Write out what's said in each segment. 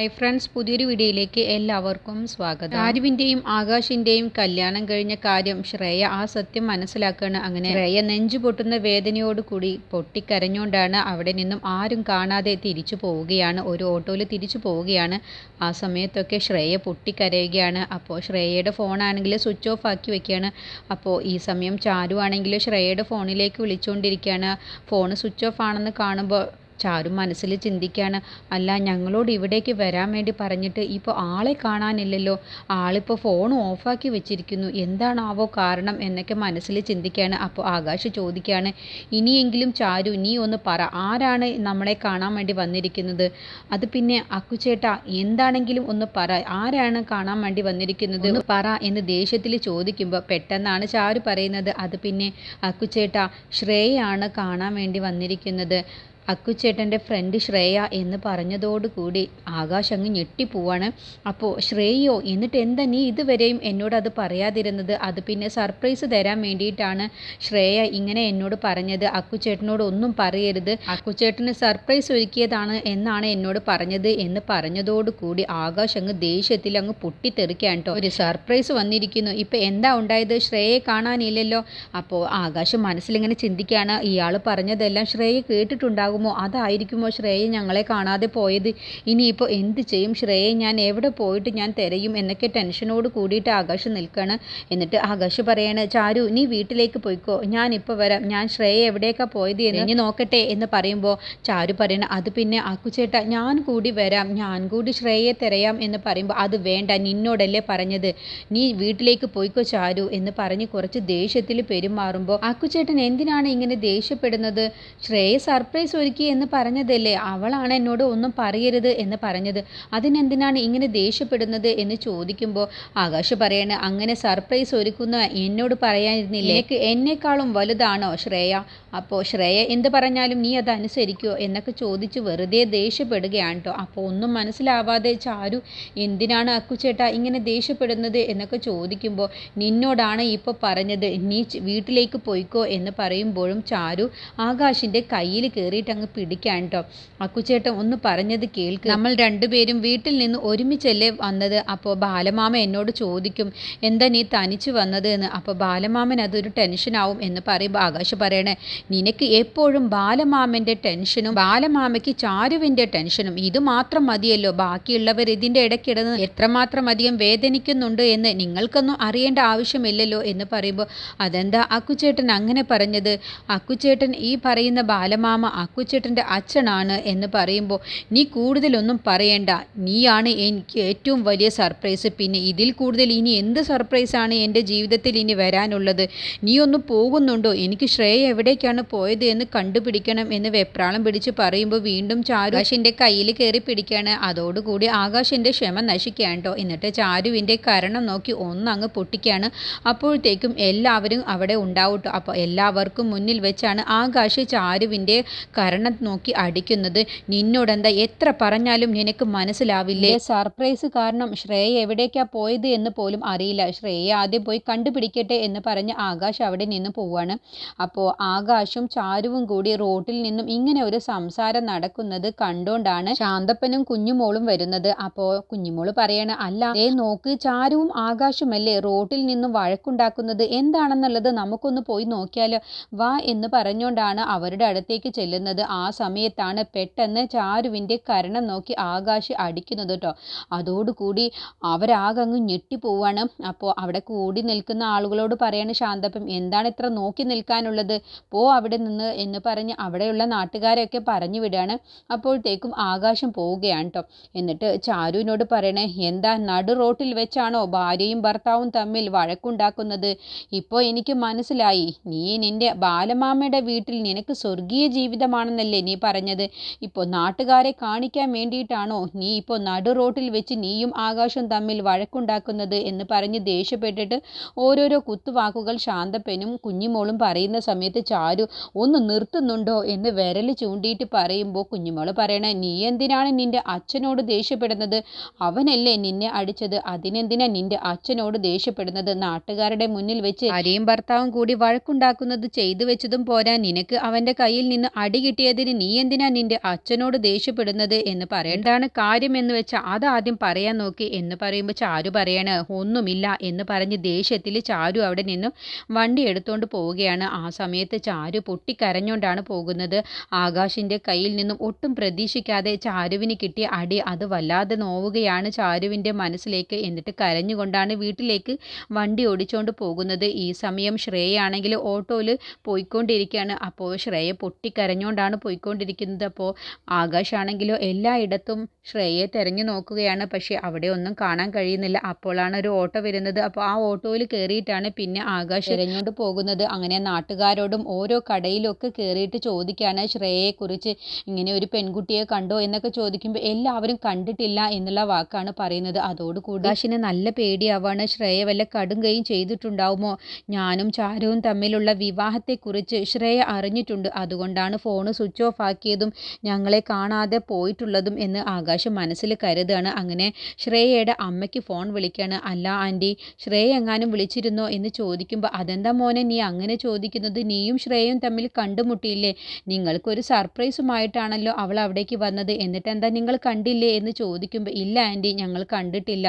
Hi friends പുതിയൊരു വീഡിയോയിലേക്ക് എല്ലാവർക്കും സ്വാഗതം. ആരുവിന്റെയും ആകാശിന്റെയും കല്യാണം കഴിഞ്ഞ കാര്യം ശ്രേയ ആ സത്യം മനസ്സിലാക്കുകയാണ് അങ്ങനെ ശ്രേയ നെഞ്ചു പൊട്ടുന്ന വേദനയോട് കൂടി പൊട്ടിക്കരഞ്ഞുകൊണ്ടാണ് അവിടെ നിന്നും ആരും കാണാതെ തിരിച്ചു പോവുകയാണ്. ഒരു ഓട്ടോയിൽ തിരിച്ചു പോവുകയാണ്. ആ സമയത്തൊക്കെ ശ്രേയ പൊട്ടിക്കരയുകയാണ്. അപ്പോൾ ശ്രേയയുടെ ഫോണാണെങ്കിൽ സ്വിച്ച് ഓഫ് ആക്കി വെക്കുകയാണ്. അപ്പോൾ ഈ സമയം ചാരു ആണെങ്കിൽ ശ്രേയയുടെ ഫോണിലേക്ക് വിളിച്ചുകൊണ്ടിരിക്കുകയാണ്. ഫോൺ സ്വിച്ച് ഓഫ് ആണെന്ന് കാണുമ്പോൾ ചാരു മനസ്സിൽ ചിന്തിക്കുകയാണ് അല്ല ഞങ്ങളോട് ഇവിടേക്ക് വരാൻ വേണ്ടി പറഞ്ഞിട്ട് ഇപ്പോൾ ആളെ കാണാനില്ലല്ലോ. ആളിപ്പോൾ ഫോൺ ഓഫാക്കി വെച്ചിരിക്കുന്നു. എന്താണാവോ കാരണം എന്നൊക്കെ മനസ്സിൽ ചിന്തിക്കുകയാണ് അപ്പോൾ ആകാശ് ചോദിക്കുകയാണ് ഇനിയെങ്കിലും ചാരു നീ ഒന്ന് പറ ആരാണ് നമ്മളെ കാണാൻ വേണ്ടി വന്നിരിക്കുന്നത്? അത് പിന്നെ അക്കുചേട്ട എന്താണെങ്കിലും ഒന്ന് പറ ആരാണ് കാണാൻ വേണ്ടി വന്നിരിക്കുന്നത്? ഒന്ന് പറ എന്ന് ദേഷ്യത്തിൽ ചോദിക്കുമ്പോൾ പെട്ടെന്നാണ് ചാരു പറയുന്നത്. അത് പിന്നെ അക്കുചേട്ട ശ്രേയാണ് കാണാൻ വേണ്ടി വന്നിരിക്കുന്നത്. അക്കുച്ചേട്ടന്റെ ഫ്രണ്ട് ശ്രേയ എന്ന് പറഞ്ഞതോടുകൂടി ആകാശ് അങ്ങ് ഞെട്ടിപ്പോവാണ്. അപ്പോൾ ശ്രേയോ എന്നിട്ട് എന്താ നീ ഇതുവരെയും എന്നോട് അത് പറയാതിരുന്നത്? അത് പിന്നെ സർപ്രൈസ് തരാൻ വേണ്ടിയിട്ടാണ് ശ്രേയ ഇങ്ങനെ എന്നോട് പറഞ്ഞത്. അക്കുച്ചേട്ടനോട് ഒന്നും പറയരുത്. അക്കുച്ചേട്ടന് സർപ്രൈസ് ഒരുക്കിയതാണ് എന്നാണ് എന്നോട് പറഞ്ഞത് എന്ന് പറഞ്ഞതോടുകൂടി ആകാശ് അങ്ങ് ദേഷ്യത്തിൽ അങ്ങ് പൊട്ടിത്തെറിക്കാൻ കേട്ടോ. ഒരു സർപ്രൈസ് വന്നിരിക്കുന്നു. ഇപ്പം എന്താ ഉണ്ടായത്? ശ്രേയെ കാണാനില്ലല്ലോ. അപ്പോൾ ആകാശ് മനസ്സിലിങ്ങനെ ചിന്തിക്കുകയാണ്. ഇയാൾ പറഞ്ഞതെല്ലാം ശ്രേയ കേട്ടിട്ടുണ്ടാകും. ഉണ്ടാകുമോ അതായിരിക്കുമോ ശ്രേയ ഞങ്ങളെ കാണാതെ പോയത്? ഇനിയിപ്പോൾ എന്ത് ചെയ്യും? ശ്രേയ ഞാൻ എവിടെ പോയിട്ട് ഞാൻ തിരയും? എന്നൊക്കെ ടെൻഷനോട് കൂടിയിട്ട് ആകാശ് നിൽക്കണം. എന്നിട്ട് ആകാശ് പറയണ ചാരു നീ വീട്ടിലേക്ക് പോയിക്കോ. ഞാൻ ഇപ്പോൾ വരാം. ഞാൻ ശ്രേയ എവിടേക്കാണ് പോയത് എന്ന് ഇനി നോക്കട്ടെ എന്ന് പറയുമ്പോൾ ചാരു പറയണ അത് പിന്നെ അക്കുചേട്ട ഞാൻ കൂടി വരാം. ഞാൻ കൂടി ശ്രേയെ തിരയാം എന്ന് പറയുമ്പോൾ അത് വേണ്ട നിന്നോടല്ലേ പറഞ്ഞത്. നീ വീട്ടിലേക്ക് പോയിക്കോ ചാരു എന്ന് പറഞ്ഞ് കുറച്ച് ദേഷ്യത്തിൽ പെരുമാറുമ്പോൾ അക്കുചേട്ടൻ എന്തിനാണ് ഇങ്ങനെ ദേഷ്യപ്പെടുന്നത്? ശ്രേയ സർപ്രൈസ് ഒരുക്കി എന്ന് പറഞ്ഞതല്ലേ? അവളാണ് എന്നോട് ഒന്നും പറയരുത് എന്ന് പറഞ്ഞത്. അതിനെന്തിനാണ് ഇങ്ങനെ ദേഷ്യപ്പെടുന്നത് എന്ന് ചോദിക്കുമ്പോൾ ആകാശ് പറയണ അങ്ങനെ സർപ്രൈസ് ഒരുക്കുന്ന എന്നോട് പറയാനിരുന്നില്ലേ? എനിക്ക് എന്നെക്കാളും വലുതാണോ ശ്രേയ? അപ്പോൾ ശ്രേയ എന്ത് പറഞ്ഞാലും നീ അത് അനുസരിക്കുമോ എന്നൊക്കെ ചോദിച്ച് വെറുതെ ദേഷ്യപ്പെടുകയാണ് കേട്ടോ അപ്പോൾ ഒന്നും മനസ്സിലാവാതെ ചാരു എന്തിനാണ് അക്കുചേട്ട ഇങ്ങനെ ദേഷ്യപ്പെടുന്നത് എന്നൊക്കെ ചോദിക്കുമ്പോൾ നിന്നോടാണ് ഇപ്പോൾ പറഞ്ഞത് നീ വീട്ടിലേക്ക് പോയിക്കോ എന്ന് പറയുമ്പോഴും ചാരു ആകാശിന്റെ കയ്യിൽ കയറിയിട്ട് അങ്ങ് പിടിക്കാൻ കേട്ടോ അക്കുചേട്ടൻ ഒന്ന് പറഞ്ഞത് കേൾക്ക്. നമ്മൾ രണ്ടുപേരും വീട്ടിൽ നിന്ന് ഒരുമിച്ചല്ലേ വന്നത്? അപ്പോൾ ബാലമാമ എന്നോട് ചോദിക്കും എന്താ നീ തനിച്ച് വന്നത് എന്ന്? അപ്പോൾ ബാലമാമൻ അതൊരു ടെൻഷനാവും എന്ന് പറയുമ്പോൾ ആകാശ് പറയണേ നിനക്ക് എപ്പോഴും ബാലമാമന്റെ ടെൻഷനും ബാലമാമയ്ക്ക് ചാരുവിന്റെ ടെൻഷനും. ഇത് മാത്രം മതിയല്ലോ. ബാക്കിയുള്ളവർ ഇതിന്റെ ഇടയ്ക്കിടന്ന് എത്രമാത്രം അധികം വേദനിക്കുന്നുണ്ട് എന്ന് നിങ്ങൾക്കൊന്നും അറിയേണ്ട ആവശ്യമില്ലല്ലോ എന്ന് പറയുമ്പോൾ അതെന്താ അക്കുച്ചേട്ടൻ അങ്ങനെ പറഞ്ഞത്? അക്കുച്ചേട്ടൻ ഈ പറയുന്ന ബാലമാമ അക്കുച്ചേട്ടന്റെ അച്ഛനാണ് എന്ന് പറയുമ്പോൾ നീ കൂടുതലൊന്നും പറയേണ്ട. നീയാണ് എനിക്ക് ഏറ്റവും വലിയ സർപ്രൈസ്. പിന്നെ ഇതിൽ കൂടുതൽ ഇനി എന്ത് സർപ്രൈസാണ് എന്റെ ജീവിതത്തിൽ ഇനി വരാനുള്ളത്? നീ ഒന്ന് പോകുന്നുണ്ടോ? എനിക്ക് ശ്രേയ എവിടേക്കാണ് പോയത് എന്ന് കണ്ടുപിടിക്കണം എന്ന് വെപ്രാളം പിടിച്ച് പറയുമ്പോൾ വീണ്ടും ചാരു ആകാശിന്റെ കയ്യിൽ കയറി പിടിക്കുകയാണ്. അതോടുകൂടി ആകാശിന്റെ ക്ഷമ നശിക്കുകയാണ് എന്നിട്ട് ചാരുവിന്റെ കരണം നോക്കി ഒന്നങ്ങ് പൊട്ടിക്കുകയാണ്. അപ്പോഴത്തേക്കും എല്ലാവരും അവിടെ ഉണ്ടാവട്ടോ അപ്പോൾ എല്ലാവർക്കും മുന്നിൽ വെച്ചാണ് ആകാശ് ചാരുവിന്റെ കരണം നോക്കി അടിക്കുന്നത്. നിന്നോടെന്താ? എത്ര പറഞ്ഞാലും നിനക്ക് മനസ്സിലാവില്ലേ? സർപ്രൈസ് കാരണം ശ്രേയ എവിടേക്കാ പോയത് എന്ന് പോലും അറിയില്ല. ശ്രേയ ആദ്യം പോയി കണ്ടുപിടിക്കട്ടെ എന്ന് പറഞ്ഞ് ആകാശ് അവിടെ നിന്ന് പോവാണ്. അപ്പോൾ ആകാശും ചാരുവും കൂടി റോട്ടിൽ നിന്നും ഇങ്ങനെ ഒരു സംസാരം നടക്കുന്നത് കണ്ടോണ്ടാണ് ശാന്തപ്പനും കുഞ്ഞുമോളും വരുന്നത്. അപ്പോ കുഞ്ഞുമോൾ പറയണ അല്ല ഏ നോക്ക് ചാരുവും ആകാശുമല്ലേ റോട്ടിൽ നിന്നും വഴക്കുണ്ടാക്കുന്നത്? എന്താണെന്നുള്ളത് നമുക്കൊന്ന് പോയി നോക്കിയാലോ. വാ എന്ന് പറഞ്ഞുകൊണ്ടാണ് അവരുടെ അടുത്തേക്ക് ചെല്ലുന്നത്. ആ സമയത്താണ് പെട്ടെന്ന് ചാരുവിന്റെ കരണം നോക്കി ആകാശ് അടിക്കുന്നത് കേട്ടോ അതോടുകൂടി അവരാകെ അങ്ങ് ഞെട്ടിപ്പോവാണ്. അപ്പോൾ അവിടെ കൂടി നിൽക്കുന്ന ആളുകളോട് പറയാണ് ശാന്തപ്പം എന്താണ് ഇത്ര നോക്കി നിൽക്കാനുള്ളത്? പോ അവിടെ നിന്ന് എന്ന് പറഞ്ഞ് അവിടെയുള്ള നാട്ടുകാരെയൊക്കെ പറഞ്ഞു വിടുകയാണ് അപ്പോഴത്തേക്കും ആകാശം പോവുകയാണ് കേട്ടോ എന്നിട്ട് ചാരുവിനോട് പറയണേ എന്താ നടു റോട്ടിൽ വെച്ചാണോ ഭാര്യയും ഭർത്താവും തമ്മിൽ വഴക്കുണ്ടാക്കുന്നത്? ഇപ്പോൾ എനിക്ക് മനസ്സിലായി. നീ നിന്റെ ബാലമാമയുടെ വീട്ടിൽ നിനക്ക് സ്വർഗീയ ജീവിതമാണെന്നല്ലേ നീ പറഞ്ഞത്. ഇപ്പോൾ നാട്ടുകാരെ കാണിക്കാൻ വേണ്ടിയിട്ടാണോ നീ ഇപ്പോൾ നടു റോട്ടിൽ വെച്ച് നീയും ആകാശവും തമ്മിൽ വഴക്കുണ്ടാക്കുന്നത്? എന്ന് പറഞ്ഞ് ദേഷ്യപ്പെട്ടിട്ട് ഓരോരോ കുത്തുവാക്കുകൾ ശാന്തപ്പനും കുഞ്ഞിമോളും പറയുന്ന സമയത്ത് ചാരു ചാരു ഒന്ന് നിർത്തുന്നുണ്ടോ എന്ന് വിരൽ ചൂണ്ടിയിട്ട് പറയുമ്പോൾ കുഞ്ഞുമോൾ പറയണേ നീ എന്തിനാണ് നിന്റെ അച്ഛനോട് ദേഷ്യപ്പെടുന്നത്? അവനല്ലേ നിന്നെ അടിച്ചത്? അതിനെന്തിനാ നിന്റെ അച്ഛനോട് ദേഷ്യപ്പെടുന്നത്? നാട്ടുകാരുടെ മുന്നിൽ വെച്ച് ഭാര്യയും ഭർത്താവും കൂടി വഴക്കുണ്ടാക്കുന്നത് ചെയ്തു വെച്ചതും പോരാ. നിനക്ക് അവന്റെ കയ്യിൽ നിന്ന് അടി കിട്ടിയതിന് നീ എന്തിനാ നിന്റെ അച്ഛനോട് ദേഷ്യപ്പെടുന്നത്? എന്ന് പറയേണ്ടാണ് കാര്യം? എന്ന് വെച്ചാൽ അതാദ്യം പറയാൻ നോക്കി എന്ന് പറയുമ്പോൾ ചാരു പറയണ ഒന്നുമില്ല എന്ന് പറഞ്ഞ് ദേഷ്യത്തിൽ ചാരു അവിടെ നിന്നും വണ്ടി എടുത്തുകൊണ്ട് പോവുകയാണ്. ആ സമയത്ത് ചാരു പൊട്ടിക്കരഞ്ഞുകൊണ്ടാണ് പോകുന്നത്. ആകാശിന്റെ കയ്യിൽ നിന്നും ഒട്ടും പ്രതീക്ഷിക്കാതെ ചാരുവിന് കിട്ടിയ അടി അത് വല്ലാതെ നോവുകയാണ് ചാരുവിന്റെ മനസ്സിലേക്ക്. എന്നിട്ട് കരഞ്ഞുകൊണ്ടാണ് വീട്ടിലേക്ക് വണ്ടി ഓടിച്ചുകൊണ്ട് പോകുന്നത്. ഈ സമയം ശ്രേയാണെങ്കിൽ ഓട്ടോയിൽ പോയിക്കൊണ്ടിരിക്കുകയാണ്. അപ്പോൾ ശ്രേയ പൊട്ടിക്കരഞ്ഞുകൊണ്ടാണ് പോയിക്കൊണ്ടിരിക്കുന്നത്. അപ്പോൾ ആകാശാണെങ്കിലോ എല്ലായിടത്തും ശ്രേയെ തിരഞ്ഞു നോക്കുകയാണ്. പക്ഷേ അവിടെ ഒന്നും കാണാൻ കഴിയുന്നില്ല. അപ്പോഴാണ് ഒരു ഓട്ടോ വരുന്നത്. അപ്പോൾ ആ ഓട്ടോയിൽ കയറിയിട്ടാണ് പിന്നെ ആകാശ് തിരഞ്ഞുകൊണ്ട് പോകുന്നത്. അങ്ങനെ നാട്ടുകാരോടും ഓരോ കടയിലൊക്കെ കയറിയിട്ട് ചോദിക്കുകയാണ് ശ്രേയയെക്കുറിച്ച്. ഇങ്ങനെ ഒരു പെൺകുട്ടിയെ കണ്ടോ എന്നൊക്കെ ചോദിക്കുമ്പോൾ എല്ലാവരും കണ്ടിട്ടില്ല എന്നുള്ള വാക്കാണ് പറയുന്നത്. അതോടുകൂടി ആകാശിന് നല്ല പേടിയാവാണ്. ശ്രേയ വല്ല കടുങ്കയും ചെയ്തിട്ടുണ്ടാവുമോ? ഞാനും ചാരുവും തമ്മിലുള്ള വിവാഹത്തെക്കുറിച്ച് ശ്രേയ അറിഞ്ഞിട്ടുണ്ട്. അതുകൊണ്ടാണ് ഫോണ് സ്വിച്ച് ഓഫ് ആക്കിയതും ഞങ്ങളെ കാണാതെ പോയിട്ടുള്ളതും എന്ന് ആകാശ് മനസ്സിൽ കരുതാണ്. അങ്ങനെ ശ്രേയയുടെ അമ്മയ്ക്ക് ഫോൺ വിളിക്കുകയാണ് അല്ല ആന്റി ശ്രേയ എങ്ങാനും വിളിച്ചിരുന്നോ എന്ന് ചോദിക്കുമ്പോൾ അതെന്താ മോനെ നീ അങ്ങനെ ചോദിക്കുന്നത്? നീയും ശ്രേയയും തമ്മിൽ കണ്ടുമുട്ടിയില്ലേ? നിങ്ങൾക്കൊരു സർപ്രൈസുമായിട്ടാണല്ലോ അവൾ അവിടേക്ക് വന്നത്. എന്നിട്ട് എന്താ നിങ്ങൾ കണ്ടില്ലേ എന്ന് ചോദിക്കുമ്പോൾ ഇല്ല ആന്റി ഞങ്ങൾ കണ്ടിട്ടില്ല.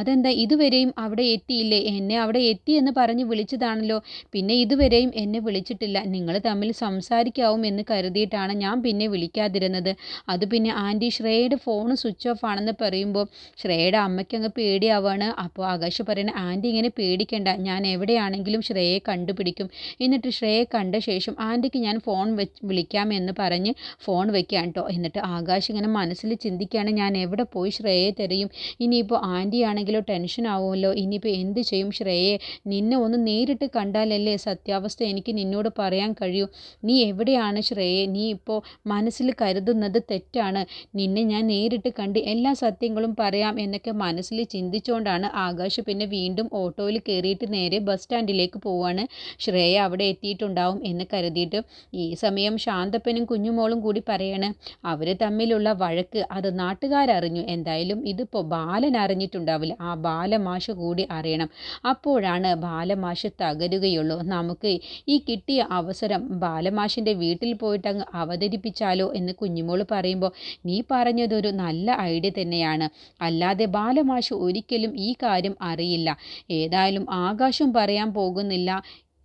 അതെന്താ ഇതുവരെയും അവിടെ എത്തിയില്ലേ? എന്നെ അവിടെ എത്തി എന്ന് പറഞ്ഞ് വിളിച്ചതാണല്ലോ. പിന്നെ ഇതുവരെയും എന്നെ വിളിച്ചിട്ടില്ല. നിങ്ങൾ തമ്മിൽ സംസാരിക്കാവും എന്ന് കരുതിയിട്ടാണ് ഞാൻ പിന്നെ വിളിക്കാതിരുന്നത്. അത് പിന്നെ ആന്റി ശ്രേയയുടെ ഫോൺ സ്വിച്ച് ഓഫ് ആണെന്ന് പറയുമ്പോൾ ശ്രേയയുടെ അമ്മയ്ക്ക് അങ്ങ് പേടിയാവാണ്. അപ്പോൾ ആകാശ് പറയുന്നത് ആന്റി ഇങ്ങനെ പേടിക്കണ്ട. ഞാൻ എവിടെയാണെങ്കിലും ശ്രേയയെ കണ്ടുപിടിക്കും. എന്നിട്ട് ശ്രേയയെ കണ്ട ശേഷം ആന്റിക്ക് ഞാൻ ഫോൺ വെച്ച് വിളിക്കാമെന്ന് പറഞ്ഞ് ഫോൺ വെക്കാൻ കേട്ടോ എന്നിട്ട് ആകാശ് ഇങ്ങനെ മനസ്സിൽ ചിന്തിക്കുകയാണ് ഞാൻ എവിടെ പോയി ശ്രേയെ തെരയും? ഇനിയിപ്പോൾ ആന്റി ആണെങ്കിലോ ടെൻഷൻ ആവുമല്ലോ? ഇനിയിപ്പോൾ എന്ത് ചെയ്യും ശ്രേയെ നിന്നെ ഒന്ന് നേരിട്ട് കണ്ടാലല്ലേ സത്യാവസ്ഥ എനിക്ക് നിന്നോട് പറയാൻ കഴിയൂ. നീ എവിടെയാണ് ശ്രേയെ നീ ഇപ്പോൾ മനസ്സിൽ കരുതുന്നത് തെറ്റാണ്. നിന്നെ ഞാൻ നേരിട്ട് കണ്ട് എല്ലാ സത്യങ്ങളും പറയാം എന്നൊക്കെ മനസ്സിൽ ചിന്തിച്ചുകൊണ്ടാണ് ആകാശ് പിന്നെ വീണ്ടും ഓട്ടോയിൽ കയറിയിട്ട് നേരെ ബസ് സ്റ്റാൻഡിലേക്ക് പോവാണ്. ശ്രേയ അവിടെ എത്തിയിട്ടുണ്ടാവും എന്ന് കരുതിയിട്ട് ഈ സമയം ശാന്തപ്പനും കുഞ്ഞുമോളും കൂടി പറയാണ് അവർ തമ്മിലുള്ള വഴക്ക് അത് നാട്ടുകാരറിഞ്ഞു. എന്തായാലും ഇതിപ്പോൾ ബാലൻ അറിഞ്ഞിട്ടുണ്ടാവില്ല. ആ ബാലമാഷ് കൂടി അറിയണം. അപ്പോഴാണ് ബാലമാഷ് തകരുകയുള്ളൂ. നമുക്ക് ഈ കിട്ടിയ അവസരം ബാലമാഷിന്റെ വീട്ടിൽ പോയിട്ട് അങ്ങ് അവതരിപ്പിച്ചാലോ എന്ന് കുഞ്ഞുമോൾ പറയുമ്പോൾ നീ പറഞ്ഞതൊരു നല്ല ഐഡിയ തന്നെയാണ്. അല്ലാതെ ബാലമാഷ് ഒരിക്കലും ഈ കാര്യം അറിയില്ല. ഏതായാലും ആകാശം പറയാൻ പോകുന്നില്ല.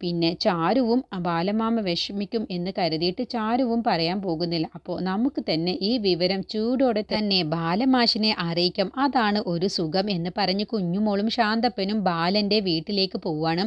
പിന്നെ ചാരുവും ബാലമാമ വിഷമിക്കും എന്ന് കരുതിയിട്ട് ചാരുവും പറയാൻ പോകുന്നില്ല. അപ്പോൾ നമുക്ക് തന്നെ ഈ വിവരം ചൂടോടെ തന്നെ ബാലമാഷിനെ അറിയിക്കാം. അതാണ് ഒരു സുഖം എന്ന് പറഞ്ഞ് കുഞ്ഞുമോളും ശാന്തപ്പനും ബാലന്റെ വീട്ടിലേക്ക് പോവാണ്.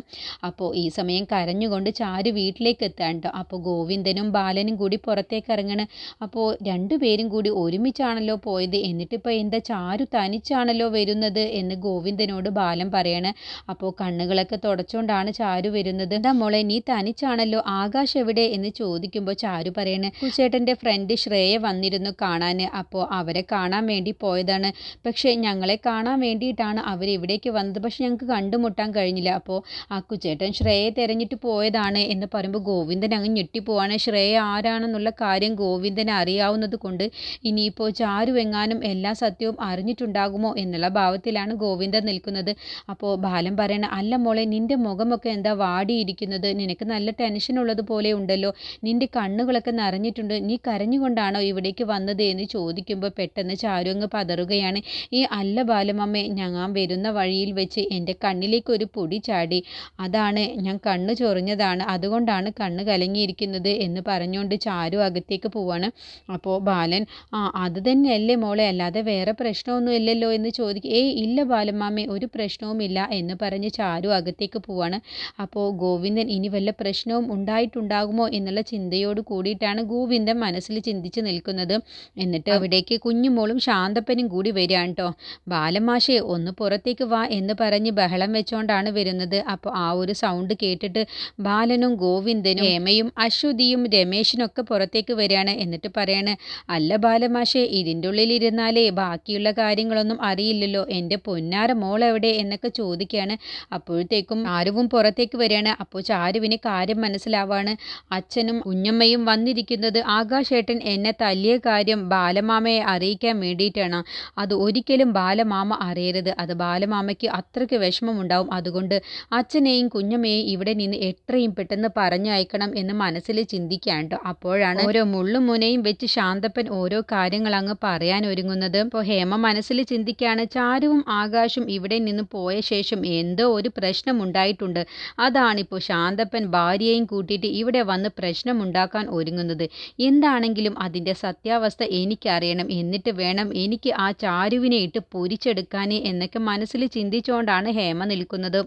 അപ്പോൾ ഈ സമയം കരഞ്ഞുകൊണ്ട് ചാരു വീട്ടിലേക്ക് എത്താൻ കേട്ടോ അപ്പോൾ ഗോവിന്ദനും ബാലനും കൂടി പുറത്തേക്ക് ഇറങ്ങണ്. അപ്പോൾ രണ്ടുപേരും കൂടി ഒരുമിച്ചാണല്ലോ പോയത്. എന്നിട്ടിപ്പോൾ എന്താ ചാരു തനിച്ചാണല്ലോ വരുന്നത് എന്ന് ഗോവിന്ദനോട് ബാലൻ പറയണേ. അപ്പോൾ കണ്ണുകളൊക്കെ തുടച്ചുകൊണ്ടാണ് ചാരു വരുന്നത്. എന്താ മോളെ നീ തനിച്ചാണല്ലോ ആകാശ് എവിടെ എന്ന് ചോദിക്കുമ്പോൾ ചാരു പറയണ് കുച്ചേട്ടന്റെ ഫ്രണ്ട് ശ്രേയ വന്നിരുന്നു കാണാൻ അപ്പോൾ അവരെ കാണാൻ വേണ്ടി പോയതാണ്. പക്ഷേ ഞങ്ങളെ കാണാൻ വേണ്ടിയിട്ടാണ് അവർ ഇവിടേക്ക് വന്നത്. പക്ഷെ ഞങ്ങൾക്ക് കണ്ടുമുട്ടാൻ കഴിഞ്ഞില്ല. അപ്പോൾ ആ കുച്ചേട്ടൻ ശ്രേയെ തിരഞ്ഞിട്ട് പോയതാണ് എന്ന് പറയുമ്പോൾ ഗോവിന്ദൻ അങ്ങ് ഞെട്ടിപ്പോവാണ്. ശ്രേയ ആരാണെന്നുള്ള കാര്യം ഗോവിന്ദന് അറിയാവുന്നത് കൊണ്ട് ഇനിയിപ്പോൾ ചാരു എങ്ങാനും എല്ലാ സത്യവും അറിഞ്ഞിട്ടുണ്ടാകുമോ എന്നുള്ള ഭാവത്തിലാണ് ഗോവിന്ദൻ നിൽക്കുന്നത്. അപ്പോൾ ബാലൻ പറയണ അല്ല മോളെ നിന്റെ മുഖമൊക്കെ എന്താ വാടിയിരിക്കുന്നത് നിനക്ക് നല്ല ടെൻഷൻ ഉള്ളതുപോലെ ഉണ്ടല്ലോ. നിന്റെ കണ്ണുകളൊക്കെ നിറഞ്ഞിട്ടുണ്ട്. നീ കരഞ്ഞുകൊണ്ടാണോ ഇവിടേക്ക് വന്നത് എന്ന് ചോദിക്കുമ്പോൾ പെട്ടെന്ന് ചാരു അങ്ങ് പതറുകയാണ്. ഈ അല്ല ബാലമമ്മേ ഞാൻ വരുന്ന വഴിയിൽ വെച്ച് എന്റെ കണ്ണിലേക്ക് ഒരു പൊടി ചാടി. അതാണ് ഞാൻ കണ്ണ് ചൊറിഞ്ഞതാണ്. അതുകൊണ്ടാണ് കണ്ണ് കലങ്ങിയിരിക്കുന്നത് എന്ന് പറഞ്ഞുകൊണ്ട് ചാരു അകത്തേക്ക് പോവാണ്. അപ്പോൾ ബാലൻ ആ അത് തന്നെയല്ലേ മോളെ അല്ലാതെ വേറെ പ്രശ്നമൊന്നും ഇല്ലല്ലോ എന്ന് ചോദിക്കും ഏയ് ഇല്ല ബാലമാമേ ഒരു പ്രശ്നവുമില്ല എന്ന് പറഞ്ഞ് ചാരു അകത്തേക്ക് പോവാണ്. അപ്പോൾ ഗോവിന്ദൻ ഇനി വല്ല പ്രശ്നവും ഉണ്ടായിട്ടുണ്ടാകുമോ എന്നുള്ള ചിന്തയോട് കൂടിയിട്ടാണ് ഗോവിന്ദൻ മനസ്സിൽ ചിന്തിച്ച് നിൽക്കുന്നത്. എന്നിട്ട് അവിടേക്ക് കുഞ്ഞുമോളും ശാന്തപ്പനും കൂടി വരികയാണ് കേട്ടോ ബാലമാഷെ ഒന്ന് പുറത്തേക്ക് വാ എന്ന് പറഞ്ഞ് ബഹളം വെച്ചുകൊണ്ടാണ് വരുന്നത്. അപ്പോൾ ആ ഒരു സൗണ്ട് കേട്ടിട്ട് ബാലനും ഗോവിന്ദനും ഹേമയും അശ്വതിയും രമേശിനൊക്കെ പുറത്തേക്ക് വരികയാണ്. എന്നിട്ട് പറയാണ് അല്ല ബാലമാഷെ ഇതിന്റെ ഉള്ളിലിരുന്നാലേ ബാക്കിയുള്ള കാര്യങ്ങളൊന്നും അറിയില്ലല്ലോ. എന്റെ പൊന്നാര മോൾ എവിടെ എന്നൊക്കെ ചോദിക്കുകയാണ്. അപ്പോഴത്തേക്കും ആരവും പുറത്തേക്ക് വരികയാണ്. അപ്പോൾ ചാരുവിന് കാര്യം മനസ്സിലാവാണ്. അച്ഛനും കുഞ്ഞമ്മയും വന്നിരിക്കുന്നത് ആകാശേട്ടൻ എന്നെ തല്ലിയ കാര്യം ബാലമാമയെ അറിയിക്കാൻ വേണ്ടിയിട്ടാണ്. അത് ഒരിക്കലും ബാലമാമ അറിയരുത്. അത് ബാലമാമയ്ക്ക് അത്രയ്ക്ക് വിഷമമുണ്ടാവും. അതുകൊണ്ട് അച്ഛനെയും കുഞ്ഞമ്മയെയും ഇവിടെ നിന്ന് എത്രയും പെട്ടെന്ന് പറഞ്ഞയക്കണം എന്ന് മനസ്സിൽ ചിന്തിക്കാണ്ട് അപ്പോഴാണ് ഓരോ മുള്ളും മുനയും വെച്ച് ശാന്തപ്പൻ ഓരോ കാര്യങ്ങൾ അങ്ങ് പറയാൻ ഒരുങ്ങുന്നത്. ഇപ്പോൾ ഹേമ മനസ്സിൽ ചിന്തിക്കുകയാണ് ചാരുവും ആകാശും ഇവിടെ നിന്ന് പോയ ശേഷം എന്തോ ഒരു പ്രശ്നം ഉണ്ടായിട്ടുണ്ട്. അതാണിപ്പോൾ ശാന്തപ്പൻ ഭാര്യയെയും കൂട്ടിയിട്ട് ഇവിടെ വന്ന് പ്രശ്നമുണ്ടാക്കാൻ ഒരുങ്ങുന്നത്. എന്താണെങ്കിലും അതിന്റെ സത്യാവസ്ഥ എനിക്കറിയണം. എന്നിട്ട് വേണം എനിക്ക് ആ ചാരുവിനെ ഇട്ട് പൊരിച്ചെടുക്കാനേ എന്നൊക്കെ മനസ്സിൽ ചിന്തിച്ചുകൊണ്ടാണ് ഹേമ നിൽക്കുന്നത്.